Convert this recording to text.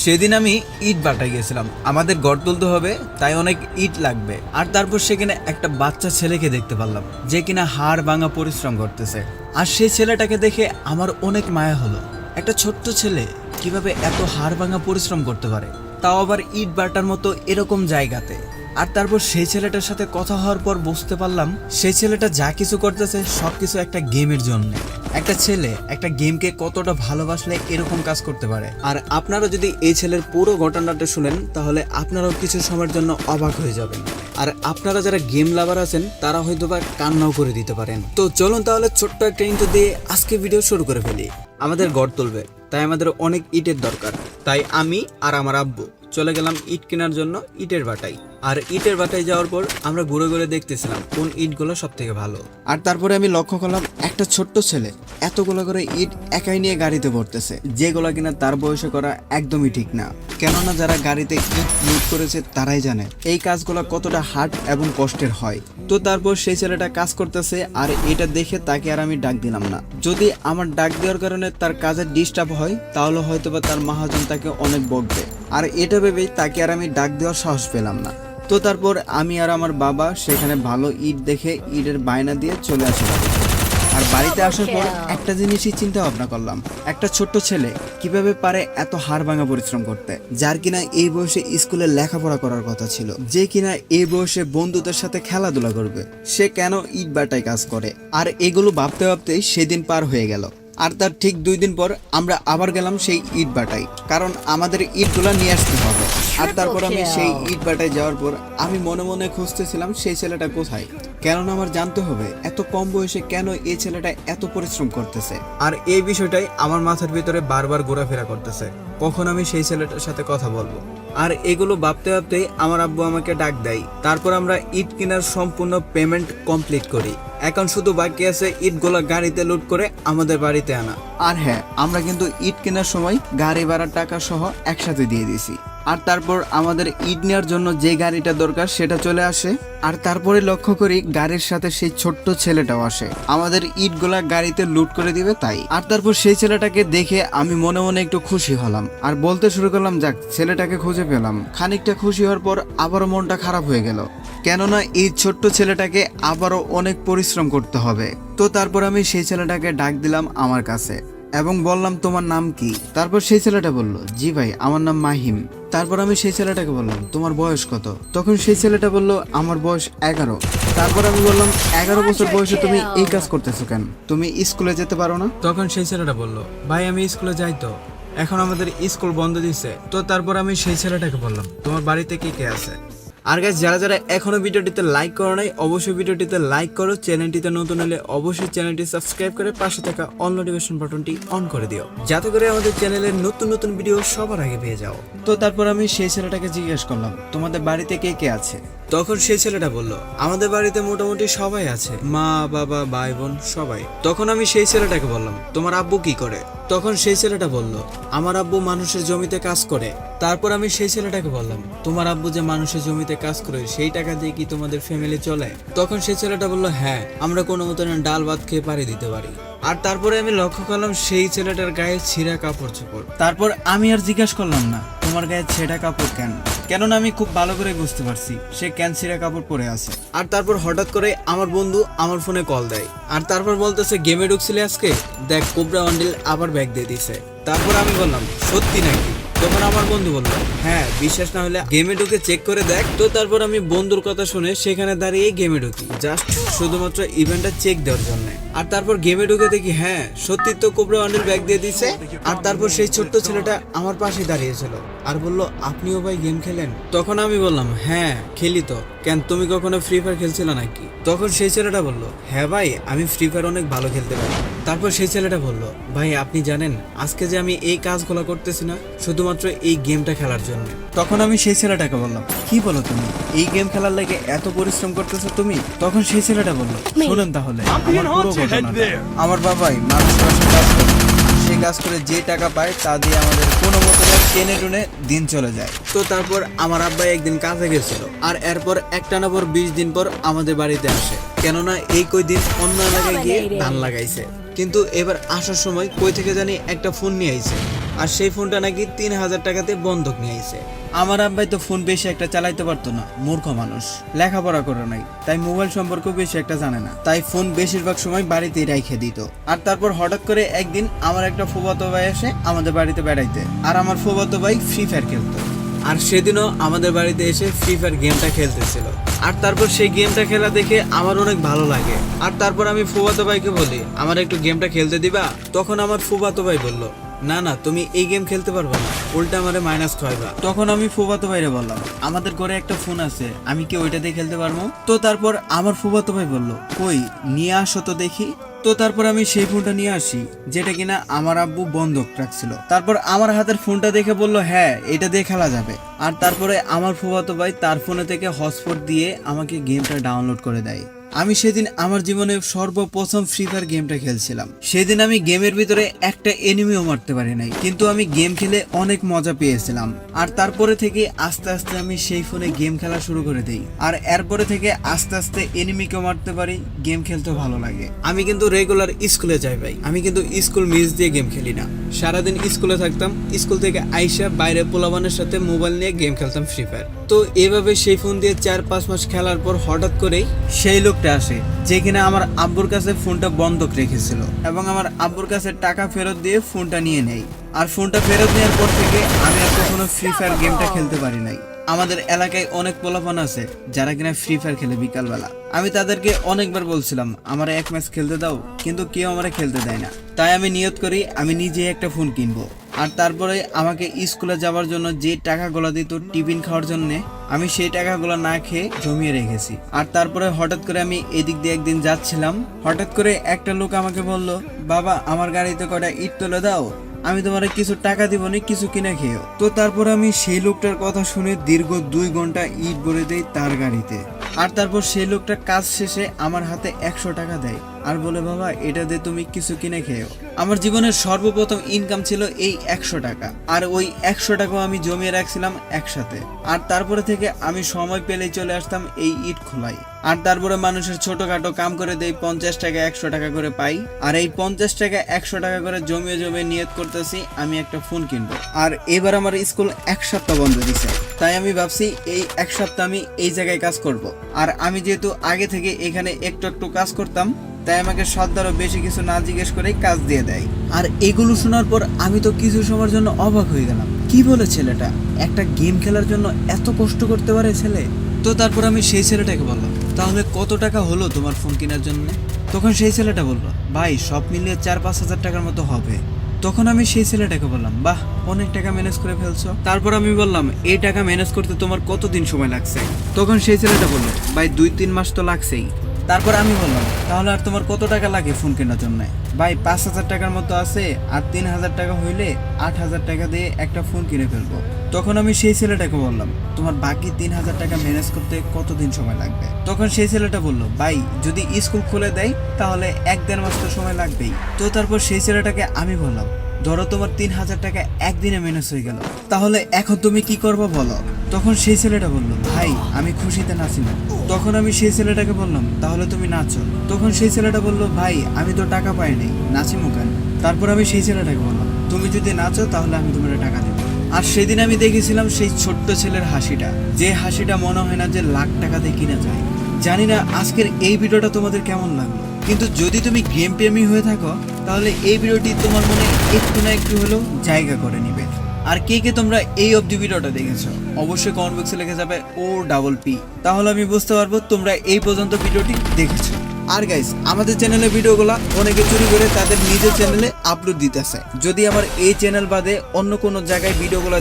সেদিন আমি ইট বাটায় গেছিলাম। আমাদের গড় তুলতে হবে, তাই অনেক ইট লাগবে। আর তারপর সেখানে একটা বাচ্চা ছেলেকে দেখতে পারলাম, যে কিনা হাড় ভাঙা পরিশ্রম করতেছে। আর সেই ছেলেটাকে দেখে আমার অনেক মায়া হলো। একটা ছোট্ট ছেলে কীভাবে এত হাড় ভাঙা পরিশ্রম করতে পারে? তাও আবার ইট বাটার মতো এরকম জায়গাতে। আর তারপর সেই ছেলেটার সাথে কথা হওয়ার পর বুঝতে পারলাম, সেই ছেলেটা যা কিছু করতেছে সব কিছু একটা গেমের জন্য। একটা ছেলে একটা গেমকে কতটা ভালোবাসলে এরকম কাজ করতে পারে। আর আপনারা যদি এই ছেলের পুরো ঘটনাটা শুনেন, তাহলে আপনারাও কিছু সময়ের জন্য অবাক হয়ে যাবেন। আর আপনারা যারা গেম লাভার আছেন, তারা হয়তো বা কান্নাও করে দিতে পারেন। তো চলুন তাহলে ছোট্ট একটা ইন্টু দিয়ে আজকে ভিডিও শুরু করে ফেলি। আমাদের গড় তুলবে, তাই আমাদের অনেক ইটের দরকার। তাই আমি আর আমার আব্বু। চলে গেলাম ইট কেনার জন্য ইটের বাটাই আর ইটের বাটায় যাওয়ার পর আমরা ঘুরে ঘুরে দেখতেছিলাম কোন ইটগুলো সব থেকে ভালো। আর তারপরে আমি লক্ষ্য করলাম একটা ছোট্ট ছেলে এতগুলো করে ইট একাই নিয়ে গাড়িতে ভরতেছে যেগুলো কিনা তার বয়সে করা একদমই ঠিক না। কেননা যারা গাড়িতে ইট লুট করেছে তারাই জানে এই কাজগুলো কতটা হার্ড এবং কষ্টের হয়। তো তারপর সেই ছেলেটা কাজ করতেছে আর এটা দেখে তাকে আর আমি ডাক দিলাম না। যদি আমার ডাক দেওয়ার কারণে তার কাজের ডিস্টার্ব হয়, তাহলে হয়তোবা তার মহাজন তাকে অনেক বকবে। আর এটা ভেবেই তাকে আর আমি ডাক দেওয়ার সাহস পেলাম না। তো তারপর আমি আর আমার বাবা সেখানে ভালো ইট দেখে ইটের বায়না দিয়ে চলে আসি আর বাড়িতে আসার পর একটা জিনিসই চিন্তা ভাবনা করলাম। একটা ছোট্ট ছেলে কীভাবে পারে এত হাড় ভাঙা পরিশ্রম করতে? যার কিনা এই বয়সে স্কুলে লেখাপড়া করার কথা ছিল। যে কিনা এই বয়সে বন্ধুদের সাথে খেলাধুলা করবে। সে কেন ইট বাটায় কাজ করে? আর এগুলো ভাবতে ভাবতেই সেদিন পার হয়ে গেল। আর তার ঠিক দুই দিন পর আমরা আবার গেলাম সেই ইট বাটাই কারণ আমাদের ইটগুলা নিয়ে আসতে হবে। আর তারপর আমি সেই ইট বাটায় যাওয়ার পর আমি মনে মনে খুঁজতেছিলাম সেই ছেলেটা কোথায়? কেননা আমার জানতে হবে এত কম বয়সে কেন এই ছেলেটা এত পরিশ্রম করতেছে? আর এই বিষয়টাই আমার মাথার ভিতরে বারবার ঘোরাফেরা করতেছে কখন আমি সেই ছেলেটার সাথে কথা বলব? আর এগুলো ভাবতে ভাবতেই আমার আব্বু আমাকে ডাক দেয়। তারপর আমরা ইট কেনার সম্পূর্ণ পেমেন্ট কমপ্লিট করি। এখন শুধু বাকি আছে ইটগুলো গাড়িতে লোড করে আমাদের বাড়িতে আনা। আর হ্যাঁ আমরা কিন্তু ইট কেনার সময় গাড়ি ভাড়ার টাকা সহ একসাথে দিয়ে দিয়েছি। আর তারপর আমাদের ইট নেওয়ার জন্য যে গাড়িটা দরকার সেটা চলে আসে। আর তারপরে লক্ষ্য করি গাড়ির সাথে সেই ছোট্ট ছেলেটাও আসে। আমাদের ইটগুলা গাড়িতে লুট করে দিবে তাই। আর তারপর সেই ছেলেটাকে দেখে আমি মনে মনে একটু খুশি হলাম। আর বলতে শুরু করলাম, যাক, ছেলেটাকে খুঁজে পেলাম। খানিকটা খুশি হওয়ার পর আবারও মনটা খারাপ হয়ে গেল। কেননা এই ছোট্ট ছেলেটাকে আবারও অনেক পরিশ্রম করতে হবে। তো তারপর আমি সেই ছেলেটাকে ডাক দিলাম আমার কাছে। এবং বললাম তোমার নাম কি? তারপর সেই ছেলেটা বলল জি ভাই আমার নাম মাহিম। তারপর আমি সেই ছেলেটাকে বললাম তোমার বয়স কত? তখন সেই ছেলেটা বলল আমার বয়স এগারো। তারপর আমি বললাম এগারো বছর বয়সে তুমি এই কাজ করতেছো কেন? তুমি স্কুলে যেতে পারো না? তখন সেই ছেলেটা বলল ভাই আমি স্কুলে যাই তো। এখন আমাদের স্কুল বন্ধ দিচ্ছে তো তারপর আমি সেই ছেলেটাকে বললাম তোমার বাড়িতে কে কে আছে? আর গাইজ যারা যারা এখনও ভিডিওটিতে লাইক করো নাই, অবশ্যই ভিডিওটিতে লাইক করো। চ্যানেলটিতে নতুন হলে অবশ্যই চ্যানেলটি সাবস্ক্রাইব করে পাশে থাকা অল নোটিফিকেশন বাটনটি অন করে দিও। যাতে করে আমাদের চ্যানেলের নতুন নতুন ভিডিও সবার আগে পেয়ে যাও। তো তারপর আমি সেই ছেলেটাকে জিজ্ঞেস করলাম, তোমাদের বাড়িতে কে কে আছে? তখন সেই ছেলেটা বলল, আমাদের বাড়িতে মোটামুটি সবাই আছে। মা, বাবা, ভাই, বোন, সবাই। তখন আমি সেই ছেলেটাকে বললাম, তোমার আব্বু কি করে? তখন সেই ছেলেটা বলল, আমার আব্বু মানুষের জমিতে কাজ করে। তারপর আমি সেই ছেলেটাকে বললাম, তোমার আব্বু যে মানুষের জমিতে কাজ করে, সেই টাকা দিয়ে কি তোমাদের ফ্যামিলি চলে? তখন সেই ছেলেটা বলল হ্যাঁ আমরা কোনো মতন ডাল ভাত খেয়ে পাড়ি দিতে পারি। আর তারপরে আমি লক্ষ্য করলাম, সেই ছেলেটার গায়ে ছিঁড়া কাপড় চোপড়। তারপর আমি আর জিজ্ঞাসা করলাম না। তোমার গায়ে ছেঁড়া কাপড় কেন? কেননা আমি খুব ভালো করে বুঝতে পারছি, সে ক্যান ছিঁড়া কাপড় পরে আছে। আর তারপর হঠাৎ করে আমার বন্ধু আমার ফোনে কল দেয়। আর তারপর বলতেছে গেমে ঢুকছিলে আজকে? দেখ কোবরা অন্ডিল আবার ব্যাগ দিয়ে দিছে। তারপর আমি বললাম, সত্যি নাকি? তখন আমার বন্ধু বলল হ্যাঁ বিশ্বাস না হলে গেমে ঢুকে চেক করে দেখ। তো তারপর আমি বন্ধুর কথা শুনে সেখানে দাঁড়িয়ে গেমে ঢুকি। জাস্ট শুধুমাত্র ইভেন্টটা চেক দেওয়ার জন্য। আর তারপর গেমে ঢুকে দেখি হ্যাঁ সত্যি তো কোবরা ওয়ান্ডের ব্যাগ দিয়ে দিছে। আর তারপর সেই ছোট্ট ছেলেটা আমার পাশে দাঁড়িয়েছিল আর বলল, আপনিও ভাই গেম খেলেন? তখন আমি বললাম হ্যাঁ খেলি তো। কেন, তুমি কখনো ফ্রি ফায়ার খেলছিলে নাকি? তখন সেই ছেলেটা বলল হ্যাঁ ভাই, আমি ফ্রি ফায়ার অনেক ভালো খেলতে পারি। তারপর সেই ছেলেটা বলল, ভাই, আপনি জানেন, আজকে যে আমি এই কাজগুলো করতেছি না, শুধুমাত্র এই গেমটা খেলার জন্য। তখন আমি সেই ছেলেটাকে বললাম কি বলো তুমি? এই গেম খেলার লাগে এত পরিশ্রম করতেছো তুমি? তখন সেই ছেলেটা বলল শুনেন তাহলে আমার বাবাই মানুষ কাজ করে। সেই কাজ করে যে টাকা পায় তা দিয়ে আমাদের কোনো মতো টেনে টুনে দিন চলে যায়। তো তারপর আমার আব্বাই একদিন কাজে গেছিল আর এরপর একটানা পর বিশ দিন পর আমাদের বাড়িতে আসে। কেননা এই কই দিন অন্য এলাকায় গিয়ে ধান লাগাইছে। কিন্তু এবার আসার সময় কই থেকে জানি একটা ফোন নিয়ে আইছে। আর সেই ফোনটা নাকি তিন হাজার টাকাতে বন্ধক নিয়ে আইছে। আমার আব্বাই তো ফোন বেশি একটা চালাইতে পারতো না, মূর্খ মানুষ। লেখাপড়া করে নাই, তাই মোবাইল সম্পর্কে বেশি একটা জানে না। তাই ফোন বেশিরভাগ সময় বাড়িতেই রাইখে দিত। আর তারপর হঠাৎ করে একদিন আমার একটা ফুবাতো ভাই এসে আমাদের বাড়িতে বেড়াইতে, আর আমার ফুবাতো ভাই ফ্রি ফায়ার খেলতো। আর সেদিনও আমাদের বাড়িতে এসে ফ্রি ফায়ার গেমটা খেলতেছিল। আর তারপর সেই গেমটা খেলা দেখে আমার অনেক ভালো লাগে। আর তারপর আমি ফুবাতো ভাইকে বলি, আমার একটু গেমটা খেলতে দিবা? তখন আমার ফুবাতো ভাই বলল না না, তুমি এই গেম খেলতে পারবে না। উল্টা আমারে মাইনাস খাওয়াইবা। তখন আমি ফুবাতো ভাইরে বললাম, আমাদের ঘরে একটা ফোন আছে, আমি কি ওইটা দিয়ে খেলতে পারব? তো তারপর আমার ফুবাতো ভাই বলল, কই, নিয়ে আসো তো দেখি। তো তারপর আমি সেই ফোনটা নিয়ে আসি, যেটা কিনা আমার আব্বু বন্ধক রাখছিল। তারপর আমার হাতের ফোনটা দেখে বলল হ্যাঁ এটা দিয়ে খেলা যাবে। আর তারপরে আমার ফুফাতো ভাই তার ফোনে থেকে হটস্পট দিয়ে আমাকে গেমটা ডাউনলোড করে দেয়। আমি সেদিন আমার জীবনে সর্বপ্রথম ফ্রি ফায়ার গেমটা খেলছিলাম। সেদিন আমি গেমের ভিতরে একটা এনিমিও মারতে পারি নাই, কিন্তু আমি গেম খেলে অনেক মজা পেয়েছিলাম। আর তারপরে থেকে আস্তে আস্তে আমি সেই ফোনে গেম খেলা শুরু করে দিই। আর এরপরে থেকে আস্তে আস্তে এনিমিকে মারতে পারি গেম খেলতে ভালো লাগে। আমি কিন্তু রেগুলার স্কুলে যাই ভাই। আমি কিন্তু স্কুল মিস দিয়ে গেম খেলি না। সারাদিন স্কুলে থাকতাম স্কুল থেকে আইসা বাইরে পোলাবানের সাথে মোবাইল নিয়ে গেম খেলতাম ফ্রি ফায়ার তো এভাবে সেই ফোন দিয়ে চার পাঁচ মাস খেলার পর হঠাৎ করেই সেই লোকটা আসে, যে কিনা আমার আব্বুর কাছে ফোনটা বন্ধক রেখেছিল এবং আমার আব্বুর কাছে টাকা ফেরত দিয়ে ফোনটা নিয়ে নেই আর ফোনটা ফেরত নেওয়ার পর থেকে আমি আর কখনো ফ্রি ফায়ার গেমটা খেলতে পারি নাই। আমাদের এলাকায় অনেক পোলাপান আছে, যারা কিনা ফ্রি ফায়ার খেলে বিকালবেলা। আমি তাদেরকে অনেকবার বলছিলাম, আমার এক ম্যাচ খেলতে দাও, কিন্তু কেউ আমারে খেলতে দেয় না। তাই আমি নিয়ত করি, আমি নিজে একটা ফোন কিনবো। আর তারপরে আমাকে স্কুলে যাওয়ার জন্য যে টাকাগুলো দিত টিফিন খাওয়ার জন্য আমি সেই টাকাগুলো না খেয়ে জমিয়ে রেখেছি। আর তারপরে হঠাৎ করে আমি এদিক দিয়ে একদিন যাচ্ছিলাম। হঠাৎ করে একটা লোক আমাকে বলল, বাবা, আমার গাড়িতে কটা ইট তুলে দাও। আমি তোমার কিছু টাকা দিব না, কিছু কিনে খেয়েও। তো তারপর আমি সেই লোকটার কথা শুনে দীর্ঘ দুই ঘণ্টা ইট ভরে দেই তার গাড়িতে। আর তারপর সেই লোকটা কাজ শেষে আমার হাতে একশো টাকা দেয় আর বলে, বাবা, এটা দিয়ে তুমি কিছু কিনে খেয়েও। আমার জীবনের সর্বপ্রথম ইনকাম ছিল এই একশো টাকা। আর ওই একশো টাকাও আমি জমিয়ে রাখছিলাম একসাথে। আর তারপরে থেকে আমি সময় পেলেই চলে আসতাম এই ইট খোলাই আর তারপরে মানুষের ছোটখাটো কাম করে দেই পঞ্চাশ টাকা, একশো টাকা করে পাই। আর এই পঞ্চাশ টাকা, একশো টাকা করে জমিয়ে জমিয়ে নিয়ত করতেছি, আমি একটা ফোন কিনবো। আর এবার আমার স্কুল এক সপ্তাহ বন্ধ দিছে। তাই আমি ভাবছি, এই এক সপ্তাহ আমি এই জায়গায় কাজ করব। আর আমি যেহেতু আগে থেকে এখানে একটু একটু কাজ করতাম, তাই আমাকে সর্দারও বেশি কিছু না জিজ্ঞেস করেই কাজ দিয়ে দেয়। আর এগুলো শোনার পর আমি তো কিছু সময়ের জন্য অবাক হয়ে গেলাম। কি বলে ছেলেটা? একটা গেম খেলার জন্য এত কষ্ট করতে পারে ছেলে? তো তারপর আমি সেই ছেলেটাকে বললাম তাহলে কত টাকা হলো তোমার ফোন কেনার জন্য? তখন সেই ছেলেটা বলল, ভাই, সব মিলিয়ে চার পাঁচ হাজার টাকার মতো হবে। তখন আমি সেই ছেলেটাকে বললাম, বাহ, অনেক টাকা ম্যানেজ করে ফেলছো। তারপর আমি বললাম, এই টাকা ম্যানেজ করতে তোমার কতদিন সময় লাগছে? তখন সেই ছেলেটা বলল, ভাই, দুই তিন মাস তো লাগছেই। তারপর আমি বললাম, তাহলে আর তোমার কত টাকা লাগে ফোন কেনার জন্য? ভাই, পাঁচ হাজার টাকার মতো আছে আর তিন হাজার টাকা হইলে আট হাজার টাকা দিয়ে একটা ফোন কিনে ফেলব। তখন আমি সেই ছেলেটাকে বললাম, তোমার বাকি তিন হাজার টাকা ম্যানেজ করতে কতদিন সময় লাগবে? তখন সেই ছেলেটা বলল, ভাই, যদি স্কুল খুলে দেয় তাহলে এক দেড় মাস তো সময় লাগবেই। তো তারপর সেই ছেলেটাকে আমি বললাম ধরো তোমার তিন হাজার টাকা একদিনে ম্যানেজ হয়ে গেল। তাহলে এখন তুমি কি করব বলো? তখন সেই ছেলেটা বলল, ভাই, আমি খুশিতে নাচি না। তখন আমি সেই ছেলেটাকে বললাম, তাহলে তুমি নাচো। তখন সেই ছেলেটা বলল, ভাই, আমি তো টাকা পাই নাই নাচি মুখান তারপর আমি সেই ছেলেটাকে বললাম, তুমি যদি নাচো, তাহলে আমি তোমার টাকা দেবো। আর সেদিন আমি দেখেছিলাম সেই ছোট্ট ছেলের হাসিটা, যে হাসিটা মনে হয় না যে লাখ টাকা দিয়ে কিনা যায়। জানি না আজকের এই ভিডিওটা তোমাদের কেমন লাগল। কিন্তু যদি তুমি গেম প্রেমী হয়ে থাকো তাহলে এই ভিডিওটি তোমার মনে একটু না একটু হলেও জায়গা করে নিবে। আর কে কে তোমরা এই অবধি ভিডিওটা দেখেছ, অবশ্যই কমেন্ট বক্সে লিখে যাবে ও ডাবল পি তাহলে আমি বুঝতে পারব তোমরা এই পর্যন্ত ভিডিওটি দেখেছ। আর গাইস আমাদের চ্যানেলে ভিডিওগুলো অনেকে চুরি করে তাদের নিজের চ্যানেলে আপলোড দিতেছে। যদি আমার এই চ্যানেল বাদে অন্য কোনো জায়গায় ভিডিওগুলো